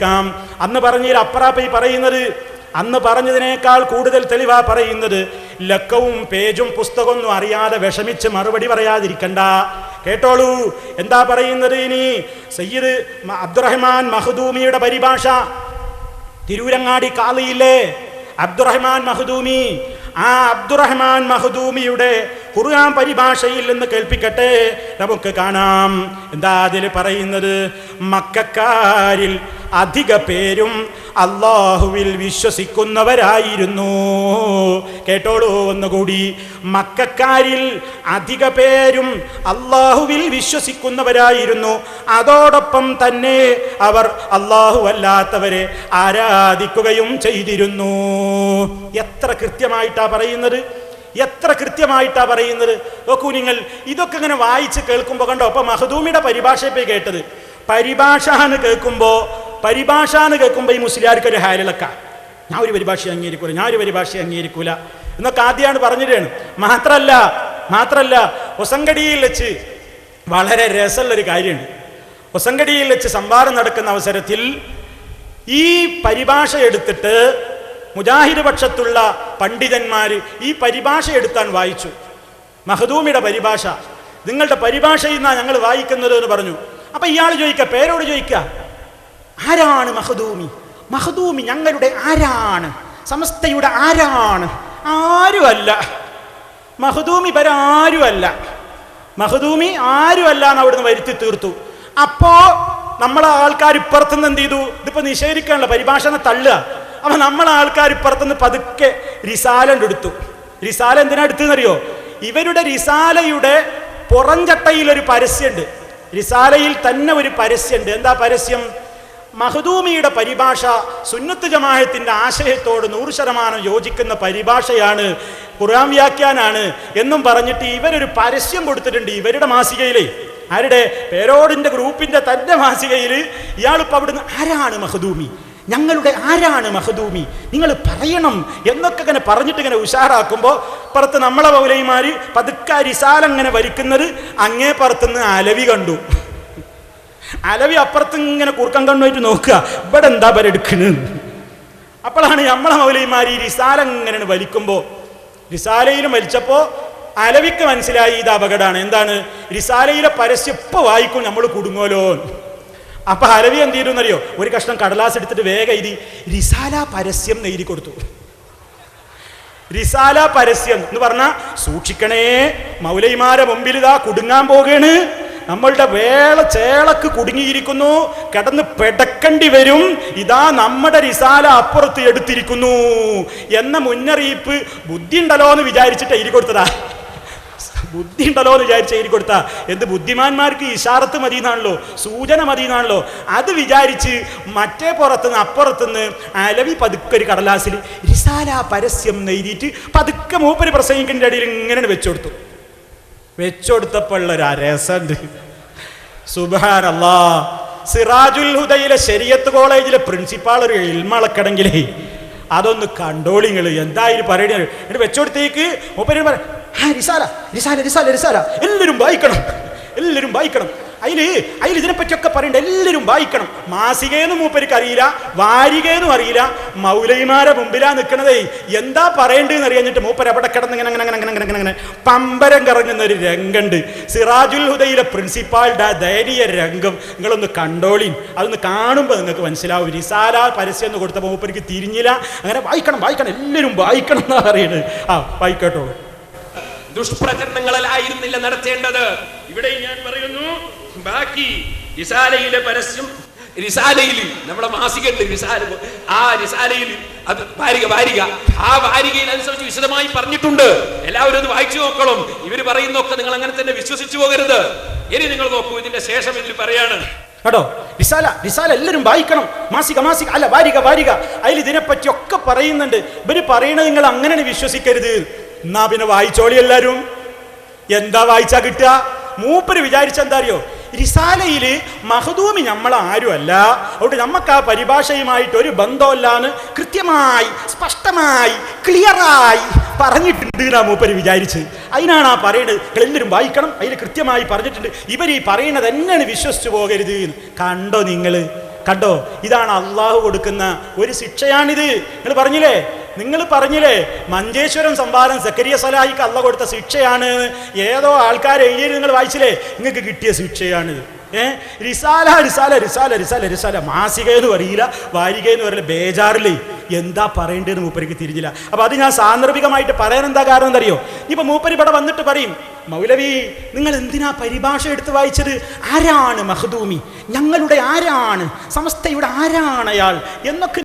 Calm അന്ന് പറഞ്ഞതിൽ അപ്പറാപ്പ ഈ പറയുന്നത് അന്ന് പറഞ്ഞതിനേക്കാൾ കൂടുതൽ തെളിവാ പറയുന്നത് ലക്കവും പേജും പുസ്തകമൊന്നും അറിയാതെ വിഷമിച്ച് മറുപടി പറയാതിരിക്കണ്ട. കേട്ടോളൂ. എന്താ പറയുന്നത് ഇനി? സയ്യിദ് അബ്ദുറഹ്മാൻ മഹദൂമിയുടെ പരിഭാഷ. തിരൂരങ്ങാടി കാളിയില്ലേ? അബ്ദുറഹ്മാൻ മഹദൂമി. ആ അബ്ദുറഹ്മാൻ മഹദൂമിയുടെ ഖുർആൻ പരിഭാഷയിൽ നിന്ന് കേൾപ്പിക്കട്ടെ. നമുക്ക് കാണാം. എന്താ അതിൽ പറയുന്നത്? മക്കാരിൽ അധിക പേരും അള്ളാഹുവിൽ വിശ്വസിക്കുന്നവരായിരുന്നു. കേട്ടോളൂ ഒന്നുകൂടി. മക്കാരിൽ അധിക പേരും അള്ളാഹുവിൽ വിശ്വസിക്കുന്നവരായിരുന്നു. അതോടൊപ്പം തന്നെ അവർ അള്ളാഹു അല്ലാത്തവരെ ആരാധിക്കുകയും ചെയ്തിരുന്നു. എത്ര കൃത്യമായിട്ടാ പറയുന്നത്? എത്ര കൃത്യമായിട്ടാ പറയുന്നത്? നോക്കൂ നിങ്ങൾ ഇതൊക്കെ ഇങ്ങനെ വായിച്ച് കേൾക്കുമ്പോൾ കണ്ടോ? അപ്പൊ മഹദൂമിയുടെ പരിഭാഷ പോയി കേട്ടത്. പരിഭാഷ എന്ന് കേൾക്കുമ്പോ പരിഭാഷ എന്ന് കേൾക്കുമ്പോൾ ഈ മുസ്ലിയാർക്ക് ഒരു ഹാരിളക്ക ഞാൻ ഒരു പരിഭാഷ അംഗീകരിക്കൂല ഞാൻ ഒരു പരിഭാഷ അംഗീകരിക്കൂല എന്നൊക്കെ ആദ്യമാണ് പറഞ്ഞിട്ടാണ്. മാത്രല്ല മാത്രല്ല ഒസങ്കടിയിൽ വെച്ച് വളരെ രസമുള്ളൊരു കാര്യമുണ്ട്. ഒസങ്കടിയിൽ വെച്ച് സംവാദം നടക്കുന്ന അവസരത്തിൽ ഈ പരിഭാഷ എടുത്തിട്ട് മുജാഹിദ് പക്ഷത്തുള്ള പണ്ഡിതന്മാർ ഈ പരിഭാഷ എടുത്താൻ വായിച്ചു. മഹദൂമിയുടെ പരിഭാഷ. നിങ്ങളുടെ പരിഭാഷയിൽ നിന്നാണ് ഞങ്ങൾ വായിക്കുന്നത് എന്ന് പറഞ്ഞു. അപ്പൊ ഇയാൾ ചോദിക്കുക പേരോട് ചോദിക്ക? ആരാണ് മഹദൂമി? മഹദൂമി ഞങ്ങളുടെ ആരാണ്? സമസ്തയുടെ ആരാണ്? ആരുമല്ല. മഹദൂമി പര ആരുമല്ല. മഹദൂമി ആരുമല്ല എന്ന് അവിടുന്ന് വരുത്തി തീർത്തു. അപ്പോ നമ്മളെ ആൾക്കാർ ഇപ്പുറത്തുനിന്ന് എന്ത് ചെയ്തു? ഇതിപ്പോ നിഷേധിക്കാനുള്ള പരിഭാഷണ തള്ളുക. അപ്പൊ നമ്മളെ ആൾക്കാർ ഇപ്പുറത്തുനിന്ന് പതുക്കെ റിസാലണ്ട് എടുത്തു. റിസാല എന്തിനാ എടുത്തെന്നറിയോ ഇവരുടെ റിസാലയുടെ പുറംചട്ടയിൽ ഒരു പരസ്യമുണ്ട് റിസാലയിൽ തന്നെ ഒരു പരസ്യമുണ്ട് എന്താ പരസ്യം? മഹദൂമിയുടെ പരിഭാഷ സുന്നത്ത് ജമാഅത്തിന്റെ ആശയത്തോട് നൂറ് ശതമാനം യോജിക്കുന്ന പരിഭാഷയാണ് ഖുർആൻ വ്യാഖ്യാനാണ് എന്നും പറഞ്ഞിട്ട് ഇവരൊരു പരസ്യം കൊടുത്തിട്ടുണ്ട് ഇവരുടെ മാസികയിലെ. ആരുടെ? പേരോടിന്റെ ഗ്രൂപ്പിന്റെ തന്നെ മാസികയിൽ ഇയാളിപ്പോ അവിടുന്ന് ആരാണ് മഹദൂമി? ഞങ്ങളുടെ ആരാണ് മഹദൂമി? നിങ്ങൾ പറയണം എന്നൊക്കെ ഇങ്ങനെ പറഞ്ഞിട്ട് ഇങ്ങനെ ഉഷാറാക്കുമ്പോൾ പുറത്ത് നമ്മളെ പൗലൈമാര് പതുക്കാരിസാലങ്ങനെ വരിക്കുന്നത് അങ്ങേ പുറത്തുനിന്ന് അലവി കണ്ടു. അലവി അപ്പുറത്ത് ഇങ്ങനെ കുറുക്കം കണ്ണുമായിട്ട് നോക്കുക. ഇവിടെ എന്താ പരെടുക്കണ് അപ്പോഴാണ് നമ്മളെ മൗലൈമാര് ഈ റിസാല ഇങ്ങനെ വലിക്കുമ്പോൾ റിസാലയിലും വലിച്ചപ്പോ അലവിക്ക് മനസ്സിലായി ഇത് അപകടമാണ്. എന്താണ്? റിസാലയിലെ പരസ്യം ഇപ്പൊ വായിക്കും നമ്മൾ കുടുങ്ങോലോ അപ്പൊ അലവി എന്ത് ചെയ്തെന്നറിയോ ഒരു കഷ്ണം കടലാസ് എടുത്തിട്ട് വേഗം എഴുതി റിസാല പരസ്യം നേരി കൊടുത്തു. റിസാല പരസ്യം എന്ന് പറഞ്ഞ സൂക്ഷിക്കണേ മൗലൈമാരെ മുമ്പിൽ ഇതാ കുടുങ്ങാൻ പോകേണ്. നമ്മളുടെ വേള ചേളക്ക് കുടുങ്ങിയിരിക്കുന്നു കിടന്ന് പെടക്കണ്ടി വരും. ഇതാ നമ്മുടെ റിസാല അപ്പുറത്ത് എടുത്തിരിക്കുന്നു. എന്ന മുന്നറിയിപ്പ് ബുദ്ധി ഉണ്ടല്ലോ എന്ന് വിചാരിച്ചിട്ട് എഴുതി കൊടുത്തതാ. ബുദ്ധി ഉണ്ടല്ലോ എന്ന് വിചാരിച്ച് എഴുതി കൊടുത്ത. എന്ത് ബുദ്ധിമാന്മാർക്ക് ഇഷാറത്ത് മതി എന്നാണല്ലോ സൂചന മതി എന്നാണല്ലോ അത് വിചാരിച്ച് മറ്റേ പുറത്തുനിന്ന് അപ്പുറത്തുനിന്ന് അലവി പതുക്കെ ഒരു കടലാസിൽ റിസാല പരസ്യം നെയ്തിയിട്ട് പതുക്കെ മൂപ്പര് പ്രസംഗിക്കേണ്ട ഇടയിൽ ഇങ്ങനെ വെച്ചുകൊടുത്തു വെച്ചുകൊടുത്തപ്പോൾ ഒരു രസമുണ്ട് സുബാനല്ലാ സിറാജുൽ ഹുദയിലെ ശരിയത്ത് കോളേജിലെ പ്രിൻസിപ്പാൾ ഒരു ഇൽമളക്കണമെങ്കിലേ അതൊന്ന് കണ്ടോളിങ്ങൾ എന്തായാലും പറയണത് എന്നിട്ട് വെച്ചോടത്തേക്ക് മൂപ്പര് പറയാം റിസാല എല്ലാവരും വായിക്കണം എല്ലാവരും വായിക്കണം. അതിൽ അതിൽ ഇതിനെപ്പറ്റിയൊക്കെ പറയണ്ട എല്ലാവരും വായിക്കണം. മാസികയെന്ന് മൂപ്പർക്ക് അറിയില്ല വാരികയെന്നും അറിയില്ല മൗലൈമാരെ മുമ്പിലാ നിൽക്കണതേ. എന്താ പറയേണ്ടതെന്ന് അറിയാഞ്ഞിട്ട് മൂപ്പർ അവിടെ കിടന്ന് ഇങ്ങനെ അങ്ങനെ അങ്ങനെ അങ്ങനെ അങ്ങനെ പമ്പരം കറങ്ങുന്ന ഒരു രംഗമുണ്ട് സിറാജുൽ ഹുദയിലെ പ്രിൻസിപ്പാളുടെ ആ ദയനീയ രംഗം നിങ്ങളൊന്ന് കണ്ടോളി. അതൊന്ന് കാണുമ്പോൾ നിങ്ങൾക്ക് മനസ്സിലാവും. റിസാല പരസ്യം എന്ന് കൊടുത്തപ്പോൾ മൂപ്പർക്ക് തിരിഞ്ഞില്ല. അങ്ങനെ വായിക്കണം വായിക്കണം എല്ലാവരും വായിക്കണം എന്നാണ് പറയുന്നത് ആ വായിക്കട്ടോ. ദുഷ്പ്രചരണങ്ങളായിരുന്നില്ല നടത്തേണ്ടത്. ഇവിടെ ഞാൻ പറയുന്നു ബാക്കി റിസാലയിലെ പരസ്യം റിസാലയിൽ നമ്മുടെ മാസിക ഉണ്ട് റിസാല ആ റിസാലയിൽ അത് വാരിക വാരിക. ആ വാരികയിൽ അനുസരിച്ച് വിശദമായി പറഞ്ഞിട്ടുണ്ട്. എല്ലാവരും അത് വായിച്ചു നോക്കണം. ഇവർ പറയുന്നൊക്കെ നിങ്ങൾ അങ്ങനെ തന്നെ വിശ്വസിച്ചു പോകരുത്. ഇനി നിങ്ങൾ നോക്കൂ ഇതിന്റെ ശേഷം ഇതിൽ പറയാണ്. കേട്ടോ റിസാല റിസാല എല്ലാവരും വായിക്കണം. മാസിക മാസിക അല്ല വാരിക വാരിക. അതിൽ ഇതിനെപ്പറ്റിയൊക്കെ പറയുന്നുണ്ട്. ഇവർ പറയണത് നിങ്ങൾ അങ്ങനെ വിശ്വസിക്കരുത്. എന്നാ പിന്നെ വായിച്ചോളി എല്ലാരും. എന്താ വായിച്ചാ കിട്ടുക? മൂപ്പര് വിചാരിച്ച എന്താ അറിയോ? റിസാലയിൽ മഹദൂമി നമ്മൾ ആരുമല്ല. അതുകൊണ്ട് നമുക്ക് ആ പരിഭാഷയുമായിട്ട് ഒരു ബന്ധമല്ലാന്ന് കൃത്യമായി സ്പഷ്ടമായി ക്ലിയറായി പറഞ്ഞിട്ടുണ്ട് എന്നാ മൂപ്പര് വിചാരിച്ച്. അതിനാണ് ആ പറയുന്നത് എല്ലാവരും വായിക്കണം. അതിൽ കൃത്യമായി പറഞ്ഞിട്ടുണ്ട്. ഇവർ ഈ പറയുന്നത് എന്നാണ് വിശ്വസിച്ചു പോകരുത്. കണ്ടോ നിങ്ങൾ കണ്ടോ? ഇതാണ് അള്ളാഹു കൊടുക്കുന്ന ഒരു ശിക്ഷയാണിത്. നിങ്ങൾ പറഞ്ഞില്ലേ? നിങ്ങൾ പറഞ്ഞില്ലേ മഞ്ചേശ്വരം സംവാദം സക്കരിയ സലാഹിക്ക് അല്ല കൊടുത്ത ശിക്ഷയാണ്. ഏതോ ആൾക്കാർ എഴുതിയത് നിങ്ങൾ വായിച്ചില്ലേ? നിങ്ങൾക്ക് കിട്ടിയ ശിക്ഷയാണ്. ഏഹ് റിസാല റിസാല റിസാല റിസാല റിസാല. മാസിക എന്ന് പറയില്ല വാരിക എന്ന് പറയില്ല ബേജാറില്ലേ എന്താ പറയേണ്ടതെന്ന് മൂപ്പരിക്ക് തിരിഞ്ഞില്ല. അപ്പൊ അത് ഞാൻ സാന്ദർഭികമായിട്ട് പറയാൻ എന്താ കാരണം എന്നറിയോ? ഇപ്പൊ മൂപ്പരി ഇവിടെ വന്നിട്ട് പറയും മൗലവി നിങ്ങൾ എന്തിനാ പരിഭാഷ എടുത്ത് വായിച്ചത്? ആരാണ് മഹദൂമി? ഞങ്ങളുടെ ആരാണ്? സമസ്തയുടെ ആരാണ് അയാൾ? എന്നൊക്കെ